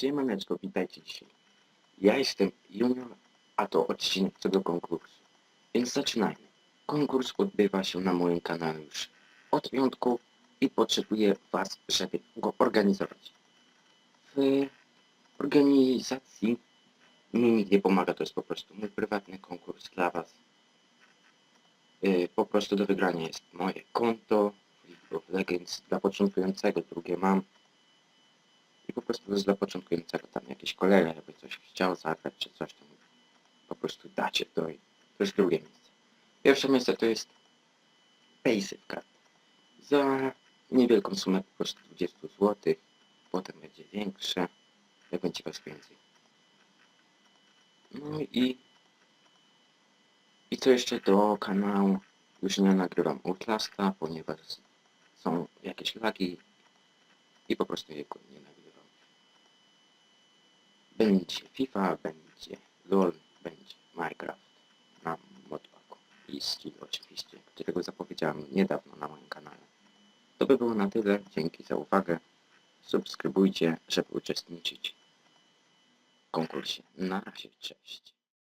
Siemaneczko, witajcie dzisiaj. Ja jestem Junior, a to odcinek co do konkursu. Więc zaczynajmy. Konkurs odbywa się na moim kanale już od piątku i potrzebuję Was, żeby go organizować. W organizacji mi nikt nie pomaga, to jest po prostu mój prywatny konkurs dla Was. Yy, Po prostu do wygrania jest moje konto League of Legends dla początkującego, drugie mam. I po prostu to jest dla początkującego tam jakiś kolega, jakby coś chciał zagrać czy coś tam. Po prostu dacie to i to jest drugie miejsce. Pierwsze miejsce to jest Passive Card. Za niewielką sumę po prostu 20 zł. Potem będzie większe, jak będzie was więcej. No i i co jeszcze do kanału? Już nie nagrywam Outlasta, ponieważ są jakieś lagi i po prostu jego nie nagrywam. Będzie FIFA, będzie LOL, będzie Minecraft na modpaku i skill oczywiście, którego zapowiedziałem niedawno na moim kanale. To by było na tyle, dzięki za uwagę. Subskrybujcie, żeby uczestniczyć w konkursie. Na razie, cześć.